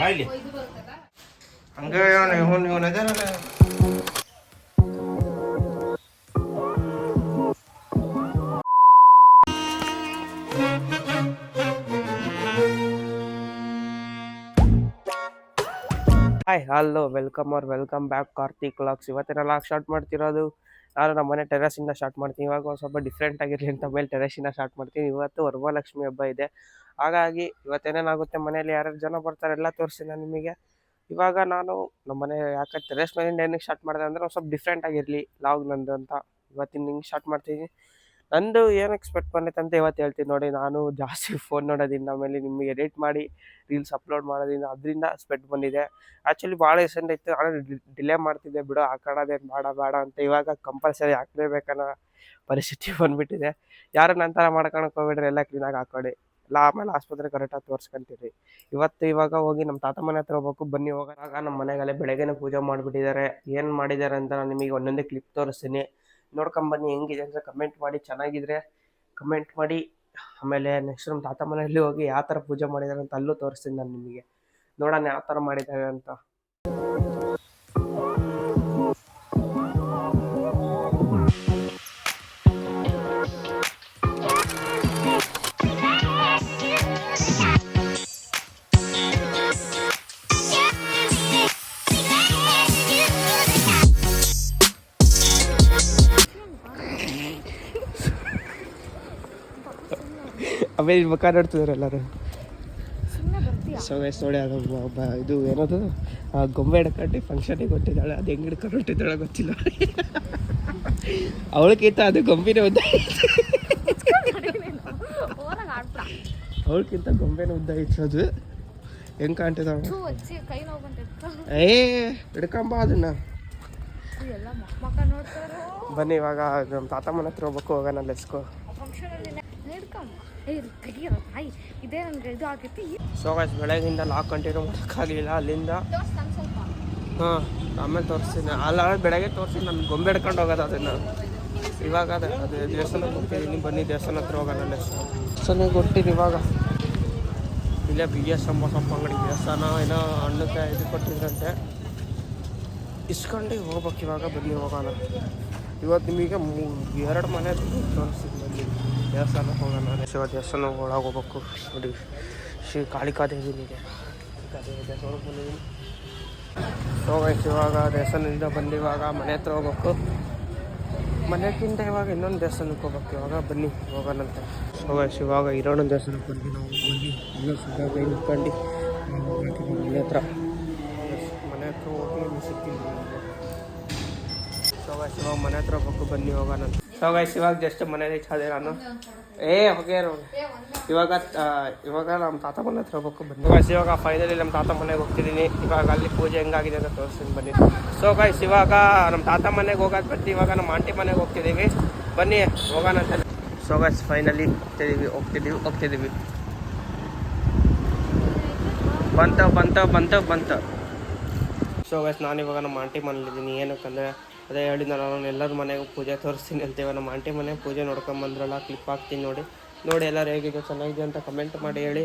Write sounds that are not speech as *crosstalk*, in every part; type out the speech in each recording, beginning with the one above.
ಬಾಯ್ಲಿ. ಹಂಗೆ ನೀವು ನೀವು hi hello welcome are welcome back Karthik logs ಇವತ್ತಿನ ಲಾಕ್ ಸ್ಟಾರ್ಟ್ ಮಾಡ್ತಿರೋದು? ನಾನು ನಮ್ಮ ಮನೆ ಟೆರೆಸಿಂದ ಸ್ಟಾರ್ಟ್ ಮಾಡ್ತೀನಿ. ಇವಾಗ ಒಂದು ಸ್ವಲ್ಪ ಡಿಫ್ರೆಂಟ್ ಆಗಿರಲಿ ಅಂತ ಮೇಲೆ ಟೆರೆಸಿಂದ ಸ್ಟಾರ್ಟ್ ಮಾಡ್ತೀನಿ. ಇವತ್ತು ವರಮಹಾಲಕ್ಷ್ಮಿ ಹಬ್ಬ ಇದೆ. ಹಾಗಾಗಿ ಇವತ್ತೇನೇನಾಗುತ್ತೆ ಮನೇಲಿ ಯಾರ್ಯಾರು ಜನ ಬರ್ತಾರೆ ಎಲ್ಲ ತೋರಿಸ್ತೀನಿ ನಿಮಗೆ. ಇವಾಗ ನಾನು ನಮ್ಮ ಮನೆ ಯಾಕೆ ಟೆರೆಸ್ ಮೇಲಿಂದ ಏನಕ್ಕೆ ಸ್ಟಾರ್ಟ್ ಮಾಡಿದೆ ಅಂದರೆ ಒಂದು ಸ್ವಲ್ಪ ಡಿಫ್ರೆಂಟ್ ಆಗಿರಲಿ ಲಾಗ್ ನಂದು ಅಂತ. ಇವತ್ತಿನ ಹಿಂಗೆ ಸ್ಟಾರ್ಟ್ ಮಾಡ್ತೀನಿ ನಂದು ಏನು ಎಕ್ಸ್ಪೆಕ್ಟ್ ಬಂದೈತೆ ಅಂತ ಇವತ್ತು ಹೇಳ್ತೀನಿ ನೋಡಿ, ನಾನು ಜಾಸ್ತಿ ಫೋನ್ ನೋಡೋದ್ರಿಂದ ಆಮೇಲೆ ನಿಮಗೆ ಎಡಿಟ್ ಮಾಡಿ ರೀಲ್ಸ್ ಅಪ್ಲೋಡ್ ಮಾಡೋದ್ರಿಂದ ಅದರಿಂದ ಸ್ಪೆಟ್ ಬಂದಿದೆ. ಆ್ಯಕ್ಚುಲಿ ಭಾಳ ದಿವಸದಿಂದ ಇತ್ತು ನಾನು ಡಿಲೇ ಮಾಡ್ತಿದ್ದೆ ಬಿಡು ಹಾಕೊಳ್ಳೋದೇನು ಬೇಡ ಬೇಡ ಅಂತ ಇವಾಗ ಕಂಪಲ್ಸರಿ ಹಾಕಲೇಬೇಕನ್ನೋ ಪರಿಸ್ಥಿತಿ *laughs* ಬಂದ್ಬಿಟ್ಟಿದೆ. ಯಾರು ನಂತರ ಮಾಡ್ಕೊಳಕ್ಕೆ ಹೋಗ್ಬಿಡ್ರಿ, ಎಲ್ಲ ಕ್ಲೀನಾಗಿ ಹಾಕೊಳ್ಳಿ ಎಲ್ಲ ಆಮೇಲೆ ಆಸ್ಪತ್ರೆ ಕರೆಕ್ಟಾಗಿ ತೋರಿಸ್ಕೊಂತೀರಿ. ಇವತ್ತು ಇವಾಗ ಹೋಗಿ ನಮ್ಮ ತಾತ ಮನೆ ಹತ್ರ ಹೋಗ್ಬೇಕು. ಬನ್ನಿ ಹೋಗೋಣ ನಮ್ಮ ಮನೆಗಲ್ಲೇ ಬೆಳಗ್ಗೆನೇ ಪೂಜೆ ಮಾಡಿಬಿಟ್ಟಿದ್ದಾರೆ. ಏನು ಮಾಡಿದ್ದಾರೆ ಅಂತ ನಾನು ನಿಮಗೆ ಒಂದೊಂದೇ ಕ್ಲಿಪ್ ತೋರಿಸ್ತೀನಿ. ನೋಡ್ಕೊಂಬನ್ನಿ ಹೆಂಗಿದೆ ಅಂತ ಕಮೆಂಟ್ ಮಾಡಿ, ಚೆನ್ನಾಗಿದ್ರೆ ಕಮೆಂಟ್ ಮಾಡಿ. ಆಮೇಲೆ ನೆಕ್ಸ್ಟ್ ನಮ್ಮ ತಾತ ಮನೆಯಲ್ಲಿ ಹೋಗಿ ಯಾವ ಥರ ಪೂಜೆ ಮಾಡಿದ್ದಾರೆ ಅಂತ ಅಲ್ಲೂ ತೋರಿಸ್ತೀನಿ ನಾನು ನಿಮಗೆ. ನೋಡೋಣ ಯಾವ ಥರ ಮಾಡಿದ್ದಾರೆ ಅಂತ. ಆಮೇಲೆ ಕಾಡಾಡ್ತಿದಾರೆ ಎಲ್ಲರೂ. ಸೊ ಗೈಸ್ ನೋಡಿ ಅದು ಒಬ್ಬ ಇದು ಏನದು? ಆ ಗೊಂಬೆ ಹಿಡ್ಕೊಂಡು ಫಂಕ್ಷನಿಗೆ ಕೊಟ್ಟಿದ್ದಾಳೆ ಅದು ಹೆಂಗೆ ಹಿಡ್ಕೊಂಡು ಹೊಟ್ಟಿದ್ದಾಳೆ ಗೊತ್ತಿಲ್ಲ. ಅವಳಕ್ಕಿಂತ ಅದು ಗೊಂಬಿನೇ ಉದ್ದ ಅವಳಕ್ಕಿಂತ ಗೊಂಬೆನೇ ಉದ್ದ ಇತ್ತು ಅದು. ಹೆಂಗೆ ಕಾಣ್ತಿದ್ದಾಳೆ? ಕೈ ನೋವು ಬಂತಿತ್ತು ಏ ಹಿಡ್ಕೊಂಬ ಅದನ್ನ. ಬನ್ನಿ ಇವಾಗ ನಮ್ಮ ತಾತ ಮನೆ ಹತ್ರ ಹೋಗ್ಬೇಕು. ಹೋಗೋಣ ಲೆಸ್ಕೋ ಇದೇ ನನಗೆ ಇದು ಆಗೈತಿ ಸೊ ಗೈಸ್ ಬೆಳಗಿಂದ ಲಾಕ್ ಕಂಟಿನ್ಯೂ ಮಾಡೋಕ್ಕಾಗಲಿಲ್ಲ ಅಲ್ಲಿಂದ. ಹಾಂ ಆಮೇಲೆ ತೋರಿಸ್ತೀನಿ. ಅಲ್ಲ ಬೆಳಗ್ಗೆ ತೋರಿಸಿ ನಾನು ಗೊಂಬೆ ಹಿಡ್ಕೊಂಡು ಹೋಗೋದು ಅದನ್ನು ಇವಾಗ ಅದೇ ಅದು ದೇವಸ್ಥಾನಕ್ಕೆ ಹೋಗ್ತಿದ್ದೀನಿ ಬನ್ನಿ ದೇವಸ್ಥಾನ ಹತ್ರ ಹೋಗೋಣ ದೇವಸ್ಥಾನಕ್ಕೆ ಹೊಟ್ಟಿನಿ ಇವಾಗ. ಇಲ್ಲೇ ಬಿ ಎಸ್ ಎಂಬ ಸೊಪ್ಪು ಅಂಗಡಿ ದೇವಸ್ಥಾನ ಏನೋ ಹಣ್ಣಕ್ಕೆ ಇದು ಕೊಟ್ಟಿದ್ರಂತೆ. ಇಸ್ಕೊಂಡು ಹೋಗ್ಬೇಕು ಇವಾಗ ಬನ್ನಿ ಹೋಗೋಣ. ಇವತ್ತು ನಿಮಗೆ ಮೂ ಎರಡು ಮನೆ ತೋರಿಸ್ತೀನಿ ಬನ್ನಿ ದೇವಸ್ಥಾನಕ್ಕೆ ಹೋಗೋಣ ಶಿವ ದೇವಸ್ಥಾನ ಒಳಗೆ ಹೋಗ್ಬೇಕು ನೋಡಿ, ಶ್ರೀ ಕಾಳಿಕಾದೇವಿನಿದೆ ಕಾಳಿಕಾದೇವಿ ದೇವಸ್ಥಾನಕ್ಕೆ ಬಂದಿದ್ದೀನಿ. ಗೈಸ್ ಇವಾಗ ದೇವಸ್ಥಾನದಿಂದ ಬಂದು ಇವಾಗ ಮನೆ ಹತ್ರ ಹೋಗ್ಬೇಕು. ಮನೆಗಿಂತ ಇವಾಗ ಇನ್ನೊಂದು ದೇವಸ್ಥಾನಕ್ಕೆ ಹೋಗ್ಬೇಕು. ಇವಾಗ ಬನ್ನಿ ಹೋಗೋಣಂತ ಗೈಸ್ ಇವಾಗ ಇರೋಣ ದೇವಸ್ಥಾನಕ್ಕೆ ಬಂದು ನಾವು ಬಂದು ಎಲ್ಲ ನಿಂತ್ಕೊಂಡು ಮನೆ ಹತ್ರ. ಮನೆ ಹತ್ರ ಹೋಗಿ ಸಿಗ್ತೀನಿ ಗೈಸ್ ಇವಾಗ ಮನೆ ಹತ್ರ ಹೋಗ್ಬೇಕು. ಬನ್ನಿ, ಹೋಗೋಣ ಸೊ ಗೈಸ್ ಇವಾಗ ಜಸ್ಟ್ ಮನೆ ರೀಚ್ ನಾನು. ಏ ಹೋಗ್ಯಾರ ಇವಾಗ ಇವಾಗ ನಮ್ಮ ತಾತ ಮನೆ ಹತ್ರ ಹೋಗ್ಬೇಕು ಬನ್ನಿ. ಗೈಸ್ ಇವಾಗ ಫೈನಲಿ ನಮ್ಮ ತಾತ ಮನೆಗೆ ಹೋಗ್ತಿದ್ದೀನಿ ಇವಾಗ ಅಲ್ಲಿ ಪೂಜೆ ಹೆಂಗಾಗಿದೆ ಅಂತ ತೋರಿಸ್ತೀನಿ ಬನ್ನಿ. ಸೊ ಗೈಸ್ ಇವಾಗ ನಮ್ಮ ತಾತ ಮನೆಗೆ ಹೋಗೋದು ಬಿಟ್ಟು ಇವಾಗ ನಮ್ಮ ಆಂಟಿ ಮನೆಗೆ ಹೋಗ್ತಿದ್ದೀವಿ ಬನ್ನಿ, ಹೋಗೋಣ ಅಂತ. ಸೊ ಗೈಸ್ ಫೈನಲಿ ಹೋಗ್ತಿದ್ದೀವಿ ಹೋಗ್ತಿದ್ದೀವಿ ಹೋಗ್ತಿದ್ದೀವಿ ಬಂತ ಬಂತ ಬಂತ ಬಂತ. ಸೊ ಗೈಸ್ ನಾನು ಇವಾಗ ನಮ್ಮ ಆಂಟಿ ಮನೇಲಿದ್ದೀನಿ ಏನಕ್ಕಂದರೆ ಅದೇ ಹೇಳಿದ ನಾನು ಎಲ್ಲರ ಮನೆಗೂ ಪೂಜೆ ತೋರಿಸ್ತೀನಿ. ಅಂತೇವೆ ನಮ್ಮ ಆಂಟಿ ಮನೆ ಪೂಜೆ ನೋಡ್ಕೊಂಬಂದ್ರಲ್ಲ ಕ್ಲಿಪ್ ಹಾಕ್ತೀನಿ ನೋಡಿ. ನೋಡಿ ಎಲ್ಲರೂ ಹೇಗಿದೆ, ಚೆನ್ನಾಗಿದೆ ಅಂತ ಕಮೆಂಟ್ ಮಾಡಿ ಹೇಳಿ.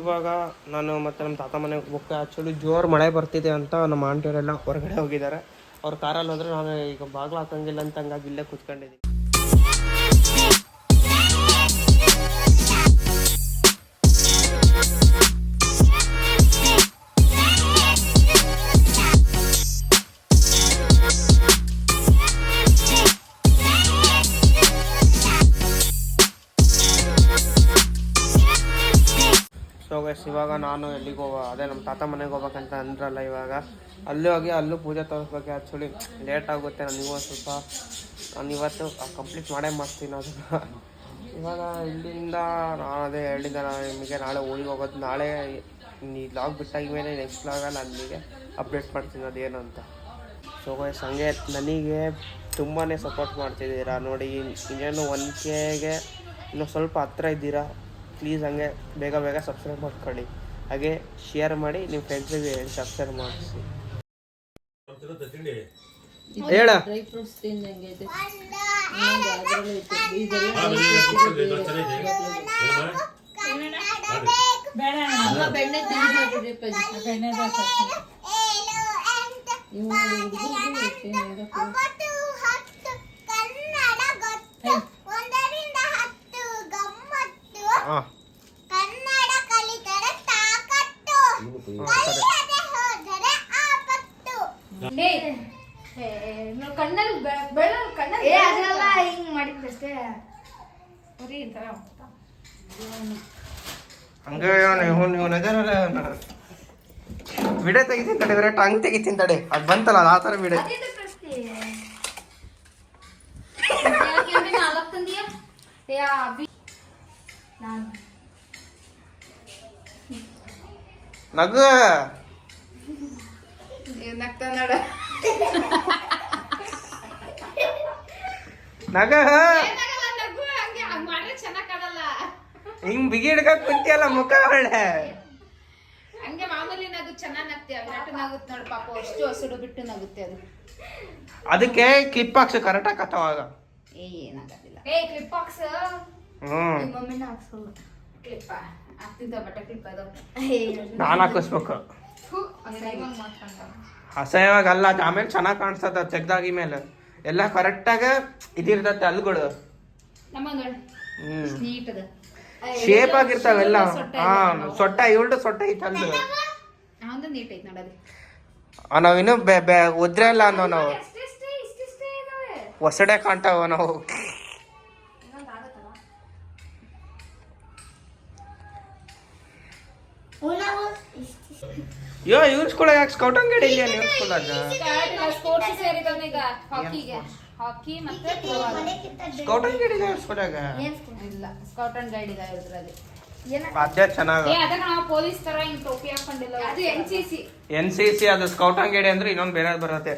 ಇವಾಗ ನಾನು ಮತ್ತು ನಮ್ಮ ತಾತ ಮನೆಗೆ ಹೋಗ್ತಾ ಆ್ಯಕ್ಚುಲಿ ಜೋರು ಮಳೆ ಬರ್ತಿದೆ ಅಂತ ನಮ್ಮ ಆಂಟಿಯವರೆಲ್ಲ ಹೊರಗಡೆ ಹೋಗಿದ್ದಾರೆ. ಅವ್ರ ಕಾರಲ್ಲಿ ಹೋದ್ರೆ ನಾನು ಈಗ ಬಾಗಿಲು ಹಾಕಂಗಿಲ್ಲ ಅಂತ ಹಂಗಾಗಿ ಇಲ್ಲೇ ಕೂತ್ಕೊಂಡಿದ್ದೀನಿ. ಸೊ ಇವಾಗ ನಾನು ಎಲ್ಲಿಗೆ ಹೋಗ ಅದೇ ನಮ್ಮ ತಾತ ಮನೆಗೆ ಹೋಗ್ಬೇಕಂತ ಅಂದ್ರಲ್ಲ ಇವಾಗ. ಅಲ್ಲಿ ಹೋಗಿ, ಅಲ್ಲೂ ಪೂಜೆ ತೋರಿಸ್ಬೇಕು ಆ್ಯಕ್ಚುಲಿ ಲೇಟ್ ಆಗುತ್ತೆ, ನನಗೂ ಸ್ವಲ್ಪ, ನಾನು ಇವತ್ತು ಕಂಪ್ಲೀಟ್ ಮಾಡೇ ಮಾಡ್ತೀನಿ ಅದನ್ನು ಇವಾಗ ಇಲ್ಲಿಂದ ನಾನು ಅದೇ ಹೇಳಿದ್ದೆ, ನಾನು ನಿಮಗೆ ನಾಳೆ ಊರಿಗೆ ಹೋಗೋದು, ನಾಳೆ ಈ ಲಾಗ್ ಬಿಟ್ಟಾಗಿ ಮೇಲೆ ನೆಕ್ಸ್ಟ್ ಲಾಗಲ್ಲಿ ಅಲ್ಲಿಗೆ ಅಪ್ಡೇಟ್ ಮಾಡ್ತೀನಿ ಅದೇನು ಅಂತ. ಸೊ ಹಂಗೆ ನನಗೆ ತುಂಬಾ ಸಪೋರ್ಟ್ ಮಾಡ್ತಿದ್ದೀರಾ. ನೋಡಿ, ಇನ್ನೇನು ಒನ್ ಕೆಗೆ ಇನ್ನೂ ಸ್ವಲ್ಪ ಹತ್ರ ಇದ್ದೀರಾ. ಪ್ಲೀಸ್ ಹಂಗೆ ಬೇಗ ಬೇಗ ಸಬ್ಸ್ಕ್ರೈಬ್ ಮಾಡ್ಕೊಳ್ಳಿ. ಹಾಗೆ ಶೇರ್ ಮಾಡಿ ನಿಮ್ಮ ಫ್ರೆಂಡ್ಸಿಗೆ ಸಬ್ಸ್ಕ್ರೈಬ್ ಮಾಡಿಸಿ. ಹೇಳ. ಡ್ರೈ ಫ್ರೂಟ್ಸ್ ತಿಂದಂಗೆ ಐತೆ ಇನ್ನೊಂದು ಅದ್ರಲ್ಲೂ ಐತೆ ಇದೆಲ್ಲ ಡ್ರೈ ಫ್ರೂಟ್ಸ್ ಬೇಡ ಅಮ್ಮ ಬೆಣ್ಣೆ ತೆಗಿದ್ಬಿಡ್ರಿ ಬೆಣ್ಣೆ ಒಂಬತ್ತು ಹತ್ತು ಕನ್ನಡ ಗೊತ್ತು ಒಂದರಿಂದ ಹತ್ತು ಗಮ್ಮತ್ತು ಹಾಂ ಕನ್ನಡ ಕಲಿತರೆ ತಾಕತ್ತು. ಕಲಿಯದೆ ಹೋದರೆ ಆಪತ್ತು. ಕಣ್ಣಲ್ಲಿ ಬೆಳ ಕಣ್ಣಲ್ಲಿ ಏ ಅದೆಲ್ಲ ಹಿಂಗ್ ಮಾಡಿದ್ದಷ್ಟೇ ಬರೀ ಈ ಹಂಗ ಇವನು ಇವನು ಅದೇನಲ್ಲ ವಿಡಿಯೋ ತೆಗಿತೀನಿ ತಡೆ ಬರೀ ಟಂಗ್ ತೆಗಿತೀನಿ ತಡೆ. ಅದು ಬಂತಲ್ಲ ಅದು ಆ ಥರ ವಿಡೆ ಪ್ರಶ್ನೆ ಯಾಕೆ ನಾಲ್ಕು ತಂದಿಯ ಏ ಅಭಿ ನಾನು ನಗು. ನಗ ನಗು. ಹಂಗೆ ಬಿಗಿ ಹಿಡ್ಕಕ್ ಕುಂತಿಯಲ್ಲ ಮುಖ ಒಳ್ಳೆ. ಹಂಗೆ ಮಾಮೂಲಿ ನಗು ಚೆನ್ನಾಗ್ ನಗ್ತೀಯ. ವಿರಾಟ್ ನಗುತ್ತೆ ನೋಡು ಪಾಪ ಅಷ್ಟು ಹಸುಡು ಬಿಟ್ಟು ನಗುತ್ತೆ ಅದು. ಅದಕ್ಕೆ ಕ್ಲಿಪ್ ಹಾಕ್ಸು ಕರೆಕ್ಟ್ ಏ ಏನಾಗೋದಿಲ್ಲ ಏ ಕ್ಲಿಪ್ ಹ್ಮ್ ಮಮ್ಮಿನ ಹಾಕ್ಸಲ್ಲ ಕ್ಲಿಪ್ಪ ಆಗ್ತಿದ್ದ ಬಟ್ಟೆ ಕ್ಲಿಪ್ ಅದು? ನಾನು ಹಾಕಿಸ್ಬೇಕು. ಅಸಹ್ಯವಾಗಿ ಅಲ್ಲ ಅದು ಆಮೇಲೆ ಚೆನ್ನಾಗಿ ಕಾಣಿಸ್ತದ ತೆಗ್ದಾಗಿ ಮೇಲೆ ಎಲ್ಲ ಕರೆಕ್ಟಾಗ ಇದಿರ್ತತೆ ಅದ. ಶೇಪ್ ಆಗಿರ್ತಾವೆಲ್ಲ ಹಾ ಸೊಟ್ಟ ಇವಳು ಸೊಟ್ಟ ಐತೆ ಅಲ್ಲು ನಾವಿನ್ನು ಬೆ ಬೆ ಉದ್ರೆ ಇಲ್ಲ ಅನ್ನೋ ನಾವು. ಹೊಸಡೆ ಕಾಣ್ತಾವ ನಾವು. ಯೋ ಇವ್ರ ಸ್ಕೂಲಾಗ ಯಾಕೆ ಸ್ಕೌಟ್ ಅಂಗಡಿ ಇಲ್ಲ ಇವ್ರ ಸ್ಕೂಲಾಗ ಸ್ಪೋರ್ಟ್ಸ್ ಸೇರಿದವನ ಈಗ ಹಾಕಿಗೆ ಹಾಕಿ ಮತ್ತೆ. ಸ್ಕೌಟ್ ಅಂಗಡಿ ಇಲ್ಲ ಇವ್ರ ಸ್ಕೂಲಾಗ ಇಲ್ಲ ಸ್ಕೌಟ್ ಅಂಡ್ ಗೈಡ್ ಇದೆ ಇದ್ರಲ್ಲಿ. ಎನ್ ಸಿ ಸಿ ಅದು ಸ್ಕೌಟ್ ಅಂಗಡಿ ಅಂದ್ರೆ ಇನ್ನೊಂದು ಬೇರೆ ಬರುತ್ತೆ.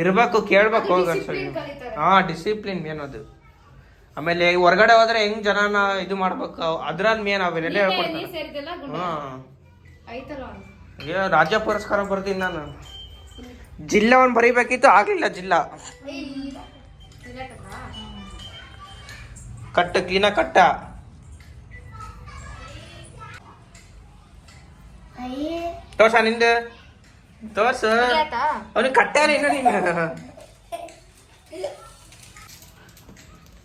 ಇರ್ಬೇಕು ಕೇಳ್ಬೇಕು ಹೋಗಿ ಹಾ ಡಿಸಿಪ್ಲಿನ್ ಏನದು ಅದು. ಆಮೇಲೆ ಹೊರಗಡೆ ಹೋದ್ರೆ ಹೆಂಗ್ ಜನನ ಇದು ಮಾಡ್ಬೇಕು? ಅದ್ರ ಮೇನ್ ಅವೆಲ್ಲ ನೀ ಹೇಳ್ಕೊಡ್ತಾರೆ ಸೇರಿದೆಲ್ಲ ಗುಂಡ ಹಾ. ಅಯ್ಯೋ ರಾಜ್ಯ ಪುರಸ್ಕಾರ ಬರ್ತೀನಿ ನಾನು. ಜಿಲ್ಲಾ ಒಂದು ಬರೀಬೇಕಿತ್ತು ಆಗ್ಲಿಲ್ಲ ಜಿಲ್ಲಾ. ಕಟ್ಟ ಕ್ಲೀನ ಕಟ್ಟ. ತೋಸ ತೋರ್ಸ ನಿಂದ. ತೋರ್ಸ. ಅವ್ನಿಗೆ ಕಟ್ಟ ಇನ್ನು ನೀನು. *laughs*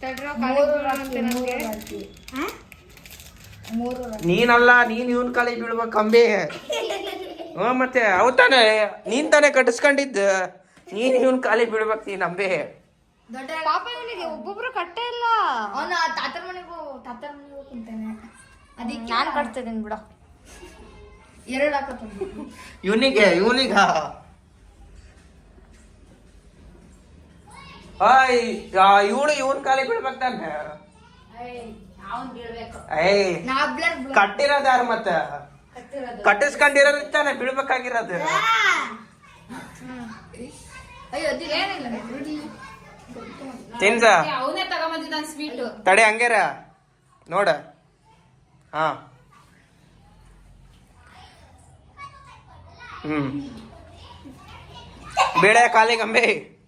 ತಡ್ರೋ ನನಗೆ ನೀನಲ್ಲ ನೀನ್ ಇವನ್ ಕಾಲಿಗೆ ಬೀಳ್ಬೇಕು ಕಂಬಿ. ಹ್ಞೂ ಮತ್ತೆ ಅವ್ ತಾನೆ ನೀನ್ ತಾನೇ ಕಟ್ಟಿಸ್ಕೊಂಡಿದ್ದ. ನೀನ್ ಇವನ್ ಕಾಲಿಗೆ ಬೀಳ್ಬೇಕು ನೀನ್ ಅಂಬೆ. ದೊಡ್ಡ ಪಾಪ ಇವನಿಗೆ ಒಬ್ಬೊಬ್ರು ಕಟ್ಟೆ ಇಲ್ಲ. ಅವನ ತಾತರ ಮನೆಗೂ ತಾತರ ಮನೆಗೂ ಕುಂತಾನೆ. ಅದಕ್ಕೆ ನಾನು ಕಟ್ತಿದ್ದೀನಿ ಬಿಡ. ಎರಡು ಇವನಿಗೆ ಇವನಿಗ? ಇವಳು ಇವನ್ ಕಾಲಿ ಬೀಳ್ಬೇಕು ತಾನೆ. ಅವನ್ ಬೀಳ್ಬೇಕು. ಏಯ್ ಮತ್ತೆ? ಕಟ್ಟಿರೋದು ಕಟ್ಟಿಸ್ಕೊಂಡಿರೋದು ತಾನೆ ಬೀಳ್ಬೇಕಾಗಿರೋದು. ಅಯ್ಯೋ ಅದು ಏನಿಲ್ಲ. ತಿನ್ಸ. ಅವನೇ ತಗೊಂಬಂದಿದ್ದಾನ ಸ್ವೀಟ್. ತಡೆ ಹಂಗೇರ. ನೋಡ. ಹಾ. ಹ್ಮ್. ಬೇಳೆ ಕಾಲಿಗಂಬೆ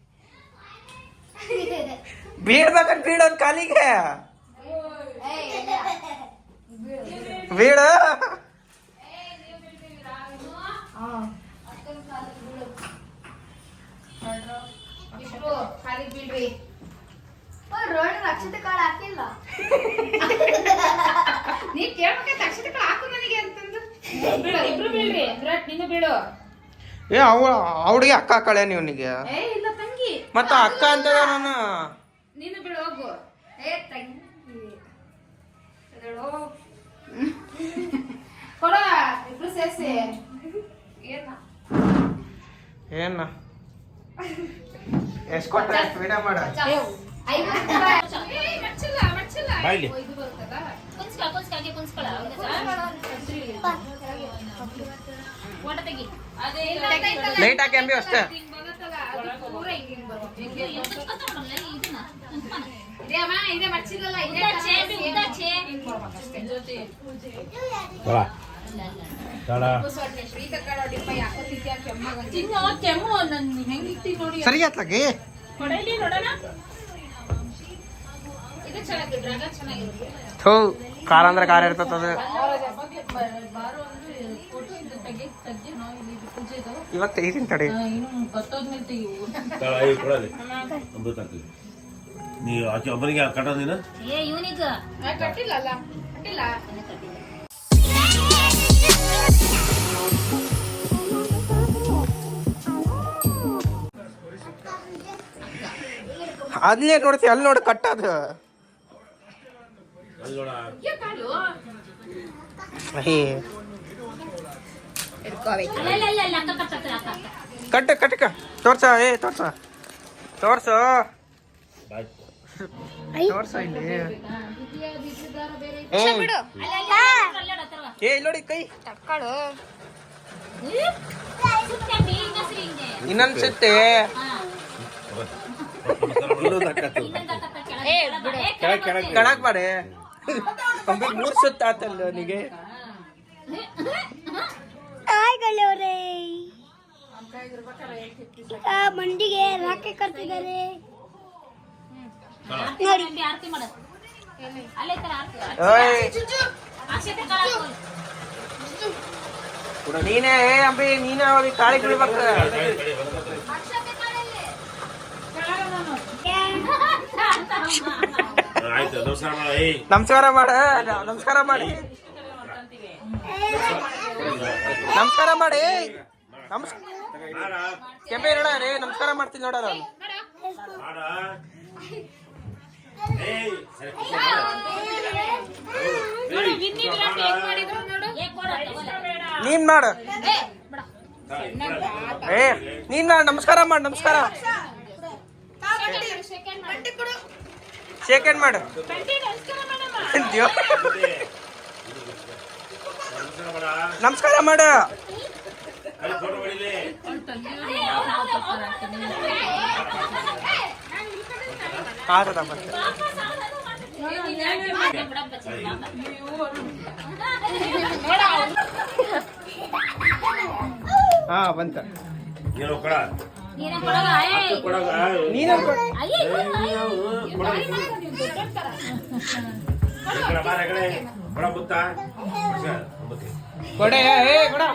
ಬೀಳ್ಬೇಕಂತ ಬೀಳೋನ್ ಕಾಲಿಗೆ. ಬೀಳ. ಇಷ್ಟು ಬೀಡ ಬೀಳ್ರಿ ರೋಣ ಅಕ್ಷತೆ ಕಾಳು ಹಾಕಿಲ್ಲ ನೀ ಕೇಳ್ಬೇಕಂತ ಅಕ್ಷತೆ ಹಾಕು ನನಗೆ ಅಂತಂದು. ಬೀಳು ಇಬ್ರು ಬೀಳ್ರಿ. ವಿರಾಟ್ ನೀನು ಬೀಳು. ಏ ಅವ ಅವಳಿಗೆ ಅಕ್ಕ ಕಳೆ ನೀವ್ ಏ ಇಲ್ಲ ತಂಗಿ. ಮತ್ತ ಅಕ್ಕ ಅಂತ ನಾನು ನೀನು ಬಿಡು ಹೋಗು. ಏ ತಂಗಿ. ಎದ್ದೇಳು. ಕೊಡ ಇಬ್ರು ಸೇರಿಸಿ. ಏನ? ಏನ? ಎಷ್ಟ್ ವಿಡಿಯೋ ಮಾಡ. ಬಾಯ್ಲಿ. ಕುಂಸ್ಕೊಳ ಕುಂಸ್ಕೊಳ ಹಂಗೆ ಕುಂಸ್ಕೊಳ ತೆಗಿ. ಲೈಟ್ ಹಾಕಿ ಅಂಬಿ ಅಷ್ಟೇ. ನೋಡಿ ಸರಿ ಆತ್ಲಾಗಿ ಥೂ ಕಾರ ಅಂದ್ರೆ ಕಾರ ಇರ್ತದ ಇವತ್ತು ತೆಗಿತೀನಿ ತಡಿ ನೀ ಆಕೆ ಒಬ್ಬರಿಗೆ ಕಟ್ಟೋದಿನ ಅದನ್ನೇ ಏ ಇವನಿಗ. ಆ, ಕಟ್ಟಿಲ್ಲ. ಅಲ್ಲ ಕಟ್ಟಿಲ್ಲ ಅಲ್ಲೇ ನೋಡ್ತಿ ಅಲ್ಲಿ ನೋಡಿ. ಕಟ್ಟದ ಕಟ್ಟ ಕಟ್ಟ ಕಟ್ಟಕ ತೋರ್ಸ ಏ ತೋರ್ಸ. ತೋರ್ಸ. ಬಾಯ್. ತೋರ್ಸ ಇಲ್ಲಿ. ಏ ಕೈ. ತಕ್ಕಳು ಇನ್ನೊಂದ್ ಸತ್ತೆ ಕಣಕ್ ಮಾಡಿ ಕಂಪ್ಲೀಟ್ ಮೂರ್ ಸುತ್ತ ಆತಲ್ಲ ಈಗ ಮಂಡಿಗೆ ರಾಕೆ ಕಟ್ತಿದ್ದಾರೆ. ನೋಡಿ ಆರತಿ ಮಾಡ. ಅಲ್ಲೇ ತರ ಆರತಿ? ಓಯ್ ಅಕ್ಷತೆ ಕಾಳ ನೀನೇ ಏ ಅಂಬಿ ನೀನೇ ಅವ್ರಿಗೆ ಕಾಳಿ ಆಯ್ತು ನಮಸ್ಕಾರ ಮಾಡ ನಮಸ್ಕಾರ ಮಾಡಿ ನಮಸ್ಕಾರ ಮಾಡಿ. ನಮಸ್ಕಾರ ಮಾಡಿ ನಮಸ್ ಮಾಡ ಕೆಂಪೆ ನೋಡ ರೇ ನಮಸ್ಕಾರ ಮಾಡ್ತೀನಿ ನೋಡ ನಾನು ಮಾಡ. ಏ ನೀನ್ ಮಾಡು ನಮಸ್ಕಾರ ಮಾಡು ನಮಸ್ಕಾರ. ಶೇಕ್ ಹ್ಯಾಂಡ್ ಮಾಡು. ನಮಸ್ಕಾರ ಮಾಡ. ನಮಸ್ಕಾರ ಬರ್ತದೆ ಹಾ ಬಂತ. ನೀನು ಕೊಡ. ಏ ಕಡೆ.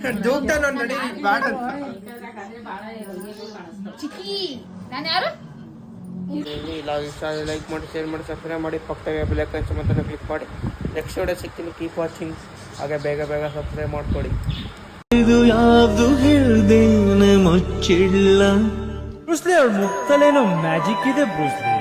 ನೋಡಿ ನಡಿ ಬಾಡ ಚಿಕ್ಕಿ. ನಾನು ಯಾರು? ಲೈಕ್ ಮಾಡಿ ಶೇರ್ ಮಾಡಿ ಸಬ್ಸ್ಕ್ರೈಬ್ ಮಾಡಿ ಪಕ್ಕದಾಗ ಬೆಲ್ ಮಾತ್ರ ಮತ್ತೆ ಕ್ಲಿಕ್ ಮಾಡಿ. ನೆಕ್ಸ್ಟ್ ವಿಡಿಯೋ ಸಿಗ್ತೀನಿ ಕೀಪ್ ವಾಚಿಂಗ್ ಹಾಗೆ ಬೇಗ ಬೇಗ ಸಬ್ಸ್ಕ್ರೈಬ್ ಮಾಡ್ಕೊಡಿ. ಇದು ಯಾವ್ದು ಹೇಳ್ದೇನೆ ಮುಚ್ಚಿಲ್ಲ ಬ್ರೂಸ್ಲಿ ಅವ್ರ ಮುಕ್ತಲೇನೋ ಮ್ಯಾಜಿಕ್ ಇದೆ ಬ್ರೂಸ್ಲಿ.